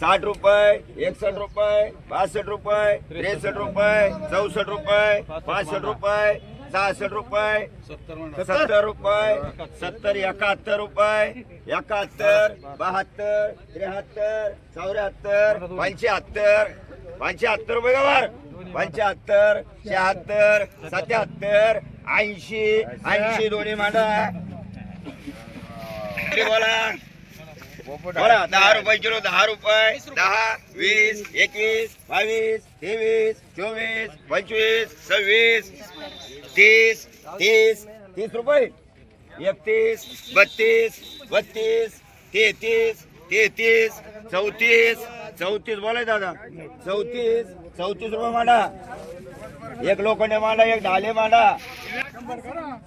साठ रुपये एकसष्ट रुपये बासष्ट रुपये त्रेसष्ट रुपये चौसष्ट रुपये पासष्ट रुपये सहासष्ट रुपये सत्तर रुपये सत्तर एकाहत्तर रुपये एकाहत्तर बहात्तर त्र्याहत्तर चौऱ्याहत्तर पंच्याहत्तर पंच्याहत्तर रुपये गवर पंच्याहत्तर शहात्तर सत्याहत्तर ऐंशी ऐंशी दोन्ही मांडा. बोला. बरं दहा रुपये किलो दहा रुपये दहा वीस एकवीस बावीस तेवीस चोवीस पंचवीस सव्वीस तीस तीस तीस रुपये. एकतीस बत्तीस बत्तीस तेहतीस तेहतीस चौतीस चौतीस बोलाय दादा. चौतीस चौतीस रुपये मांडा. एक लोखंडे मांडा एक ढाले मांडा.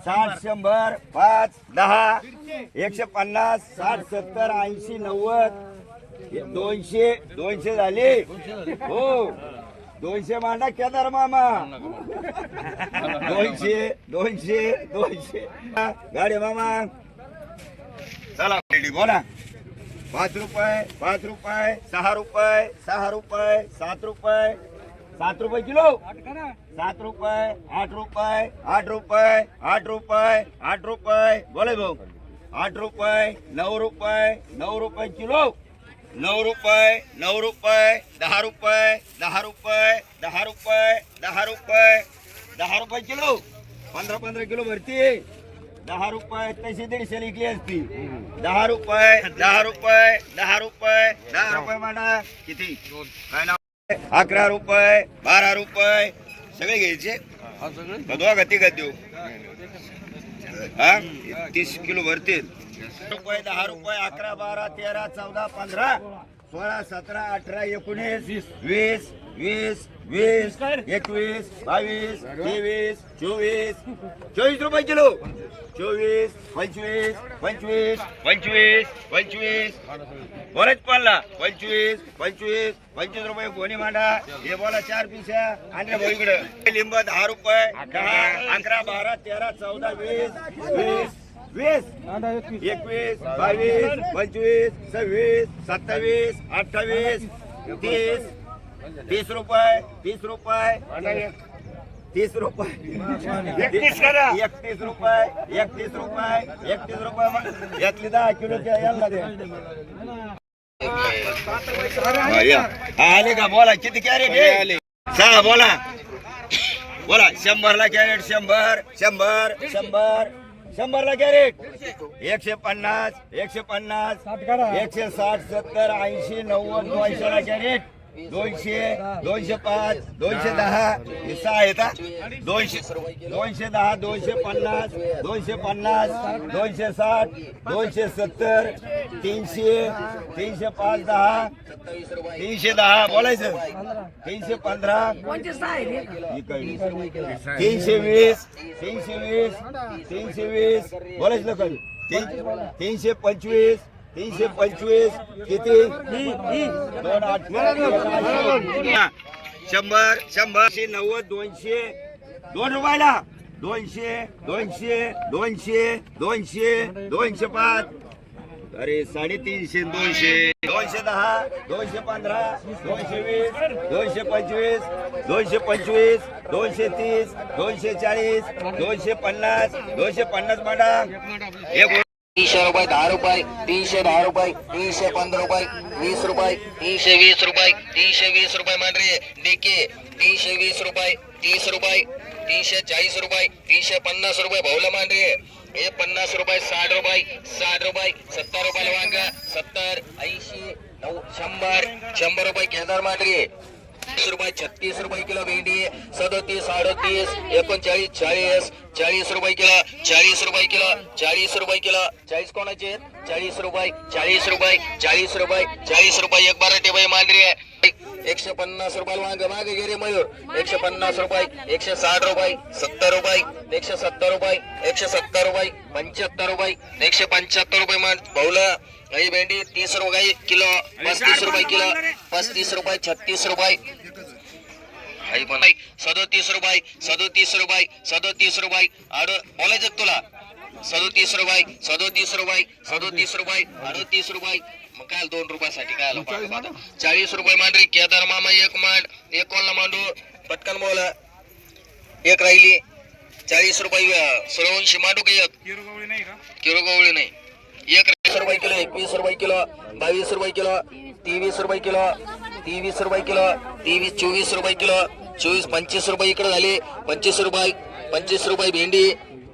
साठ शंभर पाच दहा एकशे पन्नास साठ सत्तर ऐंशी नव्वद. दोनशे दोनशे झाले. हो. दोनशे मांडा केदार मामा. दोनशे दोनशे दोनशे. गाडी मामा. चला बोला. पाच रुपये पाच रुपये सहा रुपये सहा रुपये सात रुपये. सात रुपये किलो. सात रुपये आठ रुपये आठ रुपये आठ रुपये आठ रुपये. बोले भाऊ. आठ रुपये नऊ रुपये नऊ रुपये किलो. नऊ रुपये नऊ रुपये दहा रुपये दहा रुपये दहा रुपये दहा रुपये. दहा रुपये किलो. पंधरा पंधरा किलो भरती. दहा रुपये तशी दीडशे लिखली असती. दहा रुपये दहा रुपये दहा रुपये दहा रुपये म्हणा किती? काय नाव? अकरा रुपये बारा रुपये सगळे घ्यायचे? दोघा का तिघा देऊ. हा? तीस किलो भरतील. रुपये दहा रुपये अकरा बारा तेरा चौदा पंधरा. सोळा सतरा अठरा एकोणीस वीस. वीस वीस एकवीस बावीस तेवीस चोवीस. चोवीस रुपये किलो. चोवीस पंचवीस पंचवीस पंचवीस पंचवीस. बोलाच पडला पंचवीस पंचवीस पंचवीस रुपये कोणी मांडा? हे बोला चार पिशा आणि भाऊ इकडं. लिंब दहा रुपये. दहा अकरा बारा तेरा चौदा वीस वीस. वीस एकवीस बावीस पंचवीस सव्वीस सत्तावीस अठ्ठावीस तीस तीस रुपये तीस रुपये तीस रुपये. एकतीस करा. एकतीस रुपये एकतीस रुपये एकतीस रुपये यातली दहा किलोच्या या. हा, आले का? बोला किती कॅरेट सहा बोला. बोला शंभरला कॅरेट शंभर शंभर शंभर. शंभरला कॅरेट. एकशे पन्नास एकशे पन्नास एकशे साठ सत्तर ऐंशी नव्वद दोनशेला कॅरेट. दोनशे दोनशे पाच दोनशे दहा. हे सहा आहेत. दोनशे दोनशे दहा दोनशे पन्नास दोनशे पन्नास दोनशे साठ दोनशे सत्तर तीनशे तीनशे पाच दहा तीनशे दहा. बोलायचं? तीनशे पंधरा. तीनशे वीस तीनशे वीस तीनशे वीस. बोलायचं ना कधी तीन- तीनशे पंचवीस तीनशे पंचवीस किती? दोन आठ. शंभर शंभरशे नव्वद दोनशे. दोन रुपयाला. दोनशे दोनशे दोनशे दोनशे दोनशे पाच. अरे साडेतीनशे दोनशे. दोनशे दहा दोनशे पंधरा दोनशे वीस दोनशे पंचवीस दोनशे पंचवीस दोनशे तीस दोनशे चाळीस दोनशे पन्नास दोनशे पन्नास मॅडम एक तीनशे रुपये दहा रुपये तीनशे दहा रुपये तीनशे पंधरा रुपये वीस रुपये. तीनशे वीस रुपये तीनशे वीस रुपये मांडरे. डीके तीनशे वीस रुपये तीस रुपये तीनशे चाळीस रुपये तीनशे पन्नास रुपये भाऊला मांडरे. हे पन्नास रुपये साठ रुपये साठ रुपये सत्तर रुपयाला वांगा. सत्तर ऐंशी नऊ शंभर शंभर रुपये केदार मांडरे. तीस रुपये छत्तीस रुपये किलो भेंडी सदतीस अडतीस एकोणचाळीस चाळीस चाळीस रुपये किलो चाळीस रुपये किलो चाळीस रुपये किलो. चाळीस कोणाचे? चाळीस रुपये चाळीस रुपये चाळीस रुपये चाळीस रुपये. एक बारा टेबाई मांडरी एकशे पन्नास रुपये वांग मागे गेले मयूर. एकशे पन्नास रुपये एकशे साठ रुपये सत्तर रुपये एकशे सत्तर रुपये एकशे सत्तर रुपये पंच्याहत्तर रुपये एकशे पंच्याहत्तर रुपये भाऊला काही भेंडी तीस रुपये किलो पस्तीस रुपये किलो पस्तीस रुपये छत्तीस रुपये. पण सदोतीस रुपये सदोतीस रुपये सदोतीस रुपये. आड बोलायचं तुला? सदोतीस रुपये सदोतीस रुपये सदोतीस रुपये अडतीस रुपये. मग काय दोन रुपयासाठी? काय आलं. चाळीस रुपये मांडरी केदार मामा एक मांड एक कोणला मांडू? पटकन बोला. एक राहिली. चाळीस रुपये अं, सूर्यवंशी मांडू का एक? किलो गवळी नाही. एक वीस रुपये किलो एकवीस रुपये किलो बावीस रुपये किलो तेवीस रुपये किलो तेवीस रुपये किलो तेवीस चोवीस रुपये किलो चोवीस पंचवीस रुपये इकडे झाले पंचवीस रुपये पंचवीस रुपये भेंडी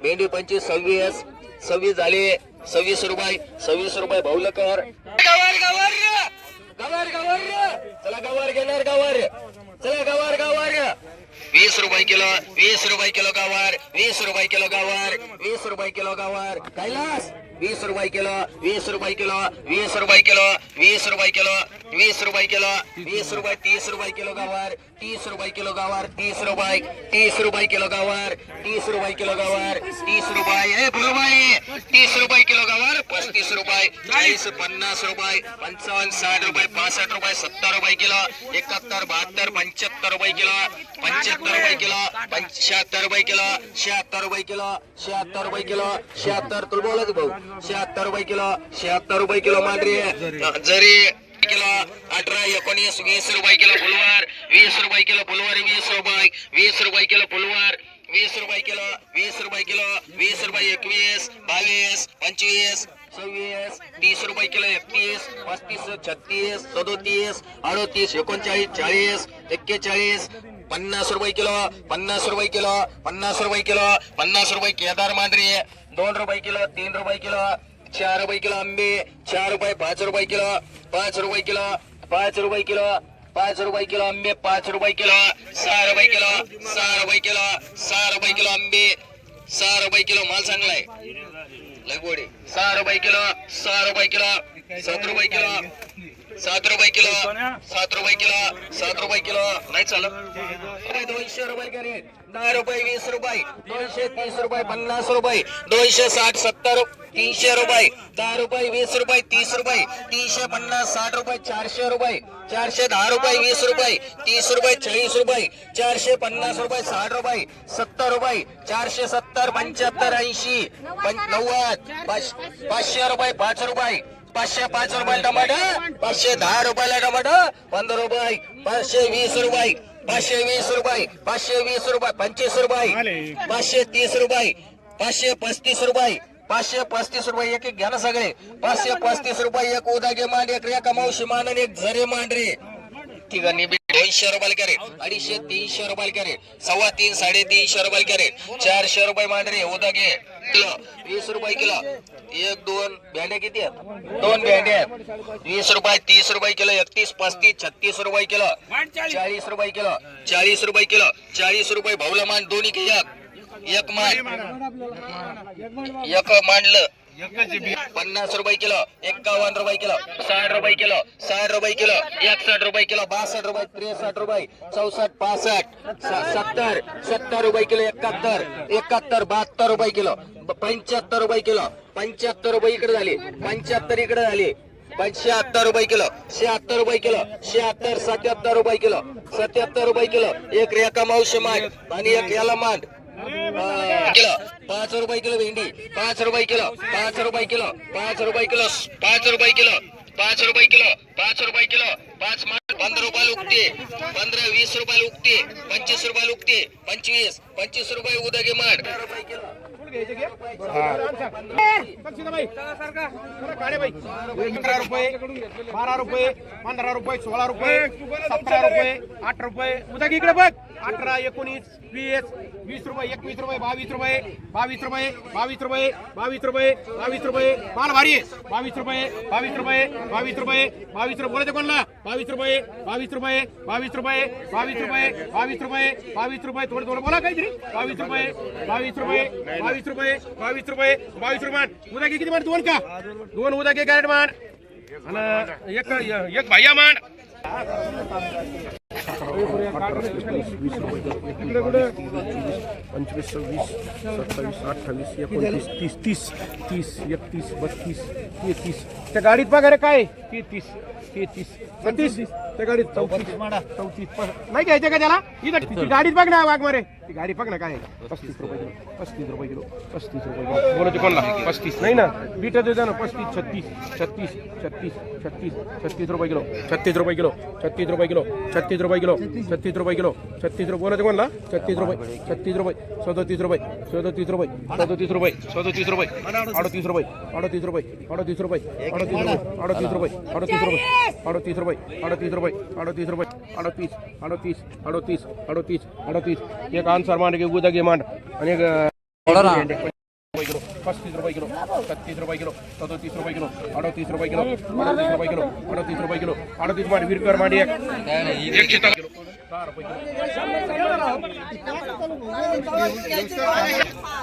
भेंडी पंचवीस सव्वीस सव्वीस झाले सव्वीस रुपये सव्वीस रुपये भाऊलकर गवार गवार गवार गवार. चला गवार घेणार गवार. चला गवार गवार. वीस रुपये किलो वीस रुपये किलो गवार वीस रुपये किलो गवार वीस रुपये किलो गवार. कैलास वीस रुपये किलो वीस रुपये किलो वीस रुपये किलो वीस रुपये किलो. वीस रुपये किलो वीस रुपये. तीस रुपये किलो गवार तीस रुपये किलो गवार तीस रुपये तीस रुपये किलो गवार तीस रुपये किलो गवार तीस रुपये. तीस रुपये किलो गवार पस्तीस रुपये चाळीस पन्नास रुपये पंचावन्न साठ रुपये पासष्ट रुपये सत्तर रुपये किलो एकाहत्तर बहात्तर पंच्याहत्तर रुपये किलो पंच्याहत्तर रुपये किलो पंच्याहत्तर रुपये किलो शहात्तर रुपये किलो शहात्तर रुपये किलो शहात्तर तुला बोलत भाऊ? शहात्तर रुपये किलो शहात्तर रुपये किलो मांडरी जरी. किलो अठरा एकोणीस वीस रुपये किलो फुलवार वीस रुपये किलो फुलवार वीस रुपये वीस रुपये किलो फुलवार वीस रुपये किलो वीस रुपये किलो वीस रुपये एकवीस बावीस पंचवीस सव्वीस तीस रुपये किलो एकतीस पस्तीस छत्तीस सदोतीस अडोतीस एकोणचाळीस चाळीस एक्केचाळीस पन्नास रुपये किलो पन्नास रुपये किलो पन्नास रुपये किलो पन्नास रुपये केदार मांडरी दोन रुपये किलो तीन रुपये किलो चार रुपये किलो आंबे चार रुपये पाच रुपये किलो पाच रुपये किलो पाच रुपये किलो पाच रुपये किलो आंबे पाच रुपये किलो सहा रुपये किलो सहा रुपये किलो सहा रुपये किलो आंबे सहा रुपये किलो माल चांगलाय लय सहा रुपये किलो सहा रुपये किलो सात रुपये किलो सात रुपये किलो सात रुपये किलो सात रुपये किलो. नाही चालत. दोनशे रुपये करेल दहा रुपये वीस रुपये. दोनशे तीस रुपये पन्नास रुपये. दोनशे साठ सत्तर तीनशे रुपये. दहा रुपये वीस रुपये तीस रुपये. तीनशे पन्नास साठ रुपये चारशे रुपये. चारशे दहा रुपये वीस रुपये. तीस रुपये चाळीस रुपये. चारशे पन्नास रुपये साठ रुपये. सत्तर रुपये. चारशे सत्तर पंच्याहत्तर ऐंशी. नव्वद. पाच- पाचशे रुपये पाच रुपये. पाचशे पाच रुपये टमाटर पाचशे दहा रुपयाला टमाटर पंधरा रुपये पाचशे वीस रुपये पाचशे वीस रुपये पाचशे वीस रुपये पंचवीस रुपये पाचशे तीस रुपये पाचशे पस्तीस रुपये पाचशे पस्तीस रुपये एक एक घ्या ना सगळे. पाचशे पस्तीस रुपये एक उदागे मांड एक रेखा मावशी मान एक झरे मांड रे तिघांनी दोनशे रुपयाला कॅरेट अडीचशे तीनशे रुपयाला कॅरेट सव्वा तीन साडेतीनशे रुपयाला कॅरेट चारशे रुपये मांडरे उदागे किलो वीस रुपये किलो एक दोन भेंड्या किती आहेत दोन भेंड्या आहेत वीस रुपये तीस रुपये किलो एकतीस पस्तीस छत्तीस रुपये किलो चाळीस रुपये किलो चाळीस रुपये किलो चाळीस रुपये भाऊला मान दोन्ही एक एक मान एक मांडलं पन्नास रुपये किलो एक्कावन्न रुपये किलो साठ रुपये किलो साठ रुपये किलो एकसठ रुपये किलो बासष्ट रुपये त्रेसष्ट रुपये चौसष्ट पासष्ट सत्तर सत्तर रुपये किलो एकाहत्तर एकाहत्तर बहात्तर रुपये किलो पंच्याहत्तर रुपये किलो पंच्याहत्तर रुपये इकडे झाले पंच्याहत्तर इकडे झाली शहात्तर रुपये किलो शहात्तर रुपये किलो शहात्तर सत्याहत्तर रुपये किलो सत्याहत्तर रुपये किलो एक रेखा मावशी मांड आणि एक याला मांड पाच रुपये किलो भेंडी पाच रुपये किलो पाच रुपये किलो पाच रुपये किलो पाच रुपये किलो पाच रुपये किलो पाच रुपये किलो पाच पंधरा रुपयाला उगते पंधरा वीस रुपयाला उगते पंचवीस रुपयाला उगते पंचवीस पंचवीस रुपये उदगे माठ अकरा रुपये बारा रुपये पंधरा रुपये सोळा रुपये सतरा रुपये आठ रुपये. उद्या इकडे बघ. अठरा एकोणीस वीस वीस रुपये एकवीस रुपये बावीस रुपये बावीस रुपये बावीस रुपये बावीस रुपये बावीस रुपये. माल भारी आहे. बावीस रुपये बावीस रुपये बावीस रुपये बावीस रुपये. बोलायचं कोणला? बावीस रुपये बावीस रुपये बावीस रुपये बावीस रुपये बावीस रुपये बावीस रुपये. थोडं थोडं बोला काहीतरी. बावीस रुपये बावीस रुपये बावीस रुपये बावीस रुपये बावीस रुपये उद्या घे किती मान? दोन का? दोन उद्या घे कॅरेट मान. आणि एक एक भाया मान. पंचवीस सव्वीस सत्तावीस अठ्ठावीस एकोणतीस तीस तीस तीस एकतीस बत्तीस तेहतीस त्या गाडीत पगार काय? तेहतीस तेहतीस बत्तीस त्या गाडीत चौतीस. चौतीस नाही घ्यायचं का त्याला? गाडीत बघ ना वाघ मारे ती गाडी बघ ना काय. पस्तीस रुपये किलो पस्तीस रुपये किलो पस्तीस रुपये किलो. बोलायचे कोणला? पस्तीस. नाही ना बीट देतो ना पस्तीस छत्तीस छत्तीस छत्तीस छत्तीस छत्तीस रुपये किलो छत्तीस रुपये किलो छत्तीस रुपये किलो छत्तीस रुपये किलो छत्तीस रुपये किलो छत्तीस रुपये. बोलायचं कोणला? छत्तीस रुपये छत्तीस रुपये सदतीस रुपये सदतीस रुपये सदतीस रुपये सदतीस रुपये अडतीस रुपये अडतीस रुपये अडतीस रुपये Kita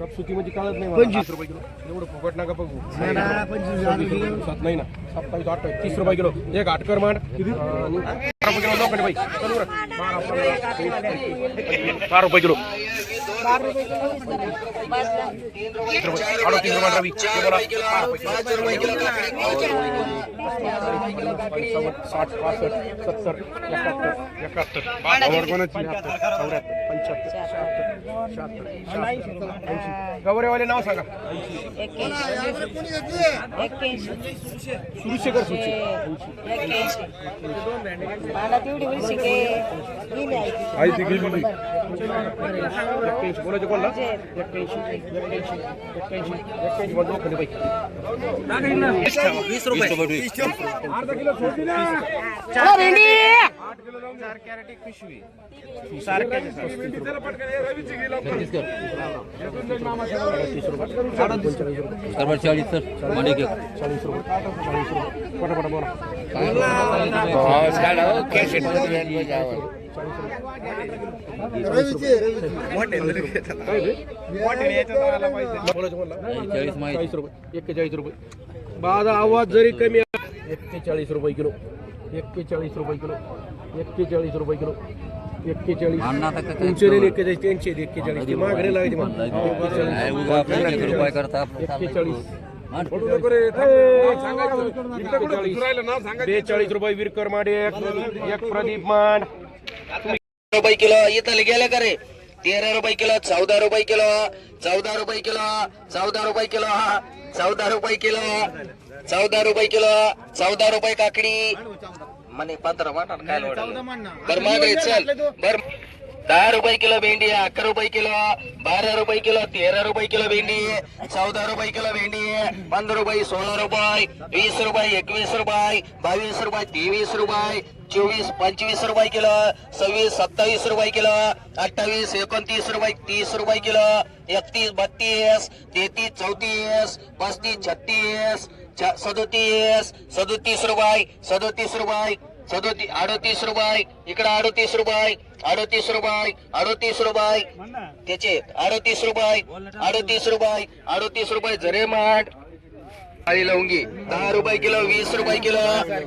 कापसुकी म्हणजे कळत नाही पंचवीस. रुपये किलो. एवढं फुकट नका बघू. ना, पंचवीस हजार सात नाही ना. सत्तावीस अठ्ठावीस तीस रुपये किलो. एक आटकर मांड. किती? आणि बारा रुपये किलो. लोखंडी रुपये किलो. पंचावन्न, साठ पासष्ट सत्तर एकाहत्तर एकाहत्तर बावन्न, चौऱ्याहत्तर पंच्याहत्तर शहात्तर शहात्तर शहात्तर ऐंशी गवरेवाले नाव सांगा मला तेवढी होईल शिके। गेली ইঞ্চি বলে যে করলাম। একটা ইঞ্চি একটা ইঞ্চি একটা ইঞ্চি একটা ইঞ্চি বন্ধ খেলে ভাই વીસ રૂપિયા અડધા કિલો છોડી ના छोटी ना चला भेंडी चाळीस रुपये चाळीस रुपये पटापटा बोला चाळीस रुपये एक्केचाळीस रुपये माझा आवाज जरी कमी आहे, एक्केचाळीस रुपये किलो. एक्केचाळीस रुपये किलो. एक्केचाळीस रुपये किलो. एक्केचाळीस. एक्केचाळीस एक्केचाळीस. ते मागणे एक्केचाळीस. बेचाळीस रुपये विरकर माडे एक प्रदीप मांड. रुपये किलो इथं गेले का रे? तेरा रुपये किलो चौदा रुपये किलो चौदा रुपये किलो चौदा रुपये किलो चौदा रुपये किलो चौदा रुपये किलो चौदा रुपये काकडी. म्हणे पंधरा वाटणार काय बर मागे चल. बर दहा रुपये किलो भेंडी अकरा रुपये किलो बारा रुपये किलो तेरा रुपये किलो भेंडी चौदा रुपये किलो भेंडी पंधरा रुपये सोळा रुपये वीस रुपये एकवीस रुपये बावीस रुपये तेवीस रुपये चोवीस पंचवीस रुपये किलो सव्वीस सत्तावीस रुपये किलो अठ्ठावीस एकोणतीस रुपये तीस रुपये किलो एकतीस बत्तीस तेहतीस चौतीस पस्तीस छत्तीस सदोतीस सदोतीस रुपये सदोतीस रुपये सदोतीस अडतीस रुपये इकडे अडतीस रुपये अडतीस रुपये अडतीस रुपये. त्याचे अडतीस रुपये अडतीस रुपये अडतीस रुपये जरे माठ. काळी लवंगी दहा रुपये किलो वीस रुपये किलो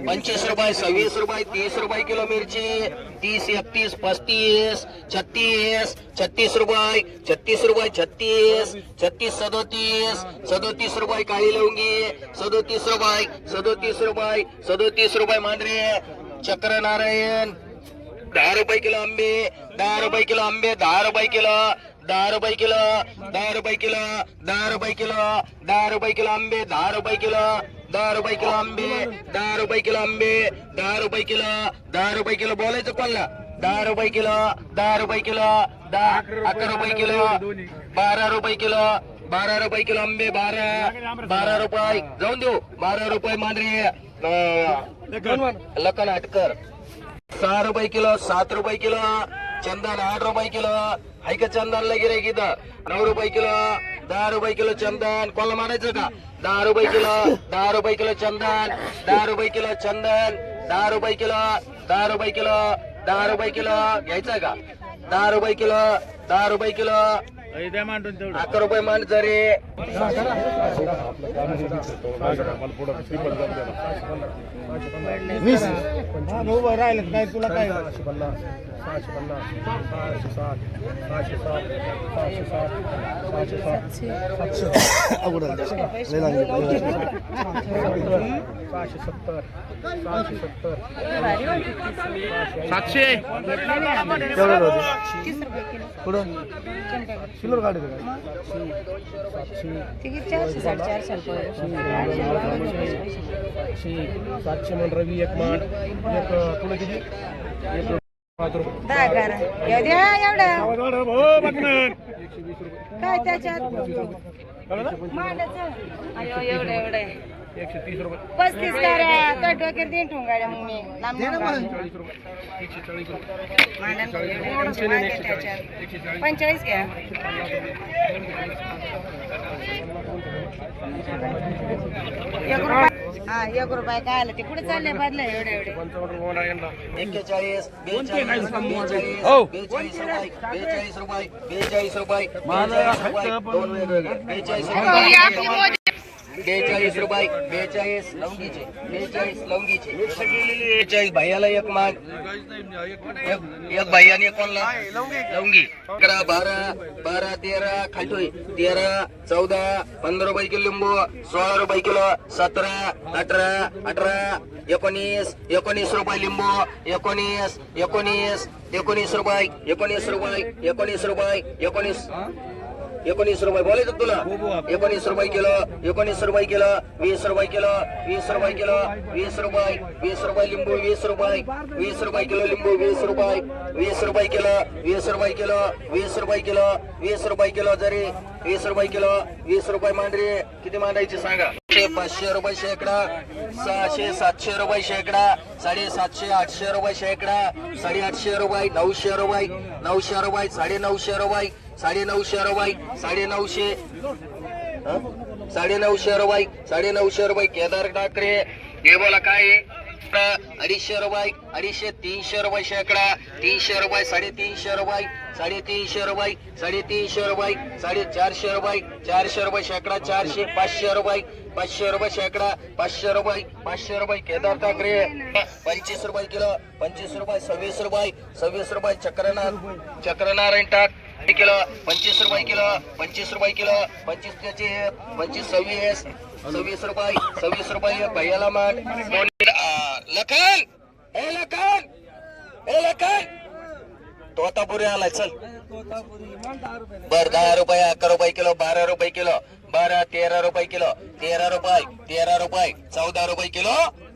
पंचवीस रुपये सव्वीस रुपये तीस रुपये किलो मिरची तीस एकतीस पस्तीस छत्तीस छत्तीस रुपये छत्तीस रुपये छत्तीस छत्तीस सदोतीस सदोतीस रुपये काळी लवंगी सदोतीस रुपये सदोतीस रुपये सदोतीस रुपये मांढरे चक्र नारायण दहा रुपये किलो आंबे दहा रुपये किलो आंबे दहा रुपये किलो दहा रुपये किलो दहा रुपये किलो दहा रुपये किलो दहा रुपये किलो आंबे दहा रुपये किलो दहा रुपये किलो आंबे दहा रुपये किलो आंबे दहा रुपये किलो दहा रुपये किलो बोलायचं कोणला दहा रुपये किलो दहा रुपये किलो दहा अकरा रुपये किलो बारा रुपये किलो बारा रुपये किलो आंबे बारा बारा रुपये जाऊन देऊ बारा रुपये मांडरे लखन. आटकर. सहा रुपये किलो सात रुपये किलो चंदन आठ रुपये किलो. ऐका चंदन लगे इथं नऊ रुपये किलो दहा रुपये किलो चंदन. कोणाला मारायचं का? दहा रुपये किलो दहा रुपये किलो चंदन. दहा रुपये किलो चंदन. दहा रुपये किलो दहा रुपये किलो दहा रुपये किलो. घ्यायचं का? दहा रुपये किलो दहा रुपये किलो. अकरा रुपये मांड जरी. उभं राहिलं काय तुला काय? सातशे. तीस रुपये किलो. किलो गाडी तिकीट चारशे साडेचारशे रुपये सातशे म्हण रवी एक मान एक तुला किती एक पाच रुपये दहा करा येऊ द्या एवढं काय त्याच्यात मांडायचं. अयो एवढं एवढं आहे. एकशे तीस रुपये. पस्तीस करा तो डोक्यात देईन ठोंगाड्या मग मी. लांब. चाळीस रुपये एकशे चाळीस रुपये. मांडा एवढे एवढे मागे त्याच्यात पंचेचाळीस घ्या. एक रुपया हा एक रुपये काय आलं? ते कुठे चालले बदला एवढे एवढे? पंचावन्न रुपये मला यांना. एक्केचाळीस बेचाळीस रुपये बेचाळीस रुपये बेचाळीस रुपये बेचाळीस रुपये दोन वेगवेगळे. बेचाळीस रुपये. बेचाळीस रुपये बेचाळीस लवंगीचे बेचाळीस लवंगीचे. बेचाळीस भैयाला एक माग. एक एक भैयाने कोणला? लवंगी. अकरा बारा बारा तेरा खालतोय. तेरा चौदा पंधरा रुपये किलो लिंबू सोळा रुपये किलो सतरा अठरा अठरा एकोणीस एकोणीस रुपये लिंबू एकोणीस एकोणीस एकोणीस रुपये एकोणीस रुपये एकोणीस रुपये एकोणीस. एकोणीस रुपये बोलायचं तुला एकोणीस रुपये किलो एकोणीस रुपये किलो वीस रुपये किलो वीस रुपये किलो वीस रुपये वीस रुपये लिंबू वीस रुपये वीस रुपये किलो लिंबू वीस रुपये वीस रुपये किलो वीस रुपये किलो वीस रुपये किलो वीस रुपये किलो जरी वीस रुपये किलो वीस रुपये मांडरी किती मांडायची सांगा पाचशे रुपये शेकडा सहाशे सातशे रुपये शेकडा साडेसातशे आठशे रुपये शेकडा साडेआठशे रुपये नऊशे रुपये नऊशे रुपये साडे नऊशे रुपये साडे नऊशे साडेनऊशे साडे नऊशे साडे नऊशे साडे नऊशे रुपये केदार ठाकरे हे बोला काय अडीचशे रुपये अडीचशे तीनशे रुपये शेकडा तीनशे रुपये साडेतीनशे रुपये साडेतीनशे रुपये साडेतीनशे रुपये साडेचारशे रुपये चारशे रुपये शेकडा चारशे पाचशे रुपये पाचशे रुपये शेकडा पाचशे रुपये पाचशे रुपये केदार ठाकरे पंचवीस रुपये किलो पंचवीस रुपये सव्वीस रुपये सव्वीस रुपये चक्रनाथ चक्रनारायण टाक किलो पंचवीस रुपये किलो पंचवीस रुपये किलो पंचवीस त्याचे पंचवीस सव्वीस सव्वीस रुपये सव्वीस रुपये भैयाला माठ लखन ए लखन ए लखन. तोतापुरी आलाय चल. बर दहा रुपये अकरा रुपये किलो बारा रुपये किलो बारा तेरा रुपये किलो तेरा रुपये तेरा रुपये चौदा रुपये किलो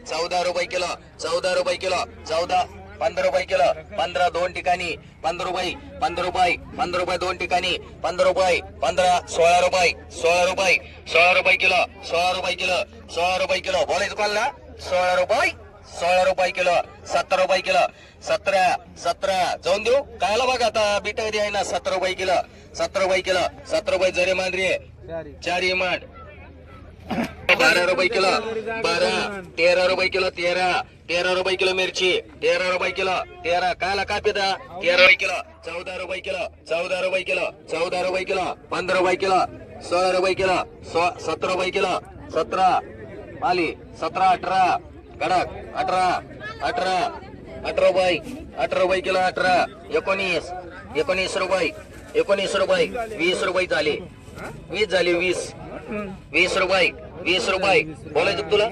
चौदा रुपये किलो चौदा रुपये किलो चौदा पंधरा रुपये किलो पंधरा दोन ठिकाणी पंधरा रुपये पंधरा रुपये पंधरा रुपये दोन ठिकाणी पंधरा रुपये पंधरा सोळा रुपये सोळा रुपये सोळा रुपये किलो सोळा रुपये किलो सोळा रुपये किलो. बोलायचं ना सोळा रुपये सोळा रुपये किलो सतरा रुपये किलो सतरा सतरा. जाऊन देऊ. कायला बघा आता बीट आहे ना सतरा रुपये किलो सतरा रुपये किलो सतरा रुपये जरी मांजरी चारी मांड. बारा रुपये किलो बारा तेरा रुपये किलो तेरा. तेरा रुपये किलो मिरची तेरा रुपये किलो तेरा कायला काय पिता तेरा रुपये किलो चौदा रुपये किलो चौदा रुपये किलो चौदा रुपये किलो पंधरा रुपये किलो सोळा रुपये किलो सतरा रुपये किलो सतरा आली सतरा अठरा कडक अठरा अठरा अठरा रुपये अठरा रुपये किलो अठरा एकोणीस एकोणीस रुपये एकोणीस रुपये वीस रुपये झाले. वीस झाले वीस. वीस रुपये वीस रुपये. बोलायचं तुला?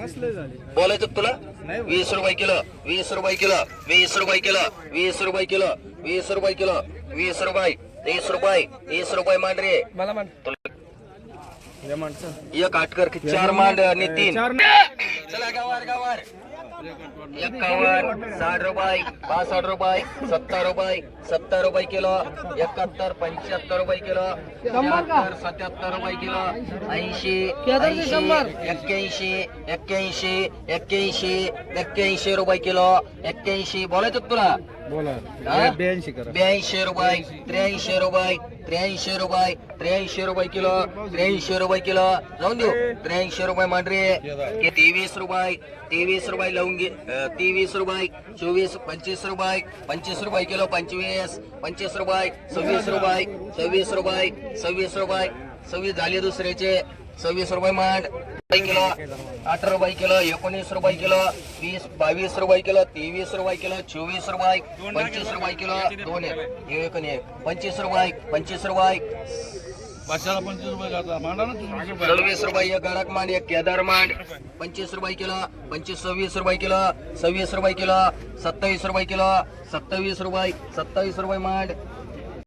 बोलायचं तुला? वीस रुपये किलो वीस रुपये किलो वीस रुपये किलो वीस रुपये किलो वीस रुपये किलो वीस रुपये तीस रुपये तीस रुपये मांडरे. मला मान एक आटकर की चार मांड आणि तीन. चला गावार गावार. एकावन्न साठ रुपये बासष्ट रुपये सत्तर रुपये सत्तर रुपये किलो एकाहत्तर पंच्याहत्तर रुपये किलो सत्याहत्तर रुपये किलो ऐंशी ऐंशी एक्क्याऐंशी एक्क्याऐंशी एक्क्याऐंशी एक्क्याऐंशी रुपये किलो एक्क्याऐंशी. बोलायचं तुला? ब्याऐंशी रुपये त्र्याऐंशी रुपये त्र्याऐंशी रुपये त्र्याऐंशी रुपये किलो त्र्याऐंशी रुपये किलो. जाऊन देऊ. त्र्याऐंशी रुपये मांडरे. हे तेवीस रुपये तेवीस रुपये लवंगी अं, तेवीस रुपये चोवीस पंचवीस रुपये पंचवीस रुपये किलो पंचवीस पंचवीस रुपये सव्वीस रुपये सव्वीस रुपये सव्वीस रुपये सव्वीस झाले दुसऱ्याचे सव्वीस रुपये मांड किलो अठरा रुपये किलो एकोणीस रुपये किलो वीस बावीस रुपये किलो तेवीस रुपये किलो चोवीस रुपये पंचवीस रुपये किलो दोन एक एक पंचवीस रुपये पंचवीस रुपये पंचवीस रुपये सव्वीस रुपये एक गडक मांड एक केदार मांड पंचवीस रुपये किलो पंचवीस सव्वीस रुपये किलो सव्वीस रुपये किलो सत्तावीस रुपये किलो सत्तावीस रुपये सत्तावीस रुपये मांड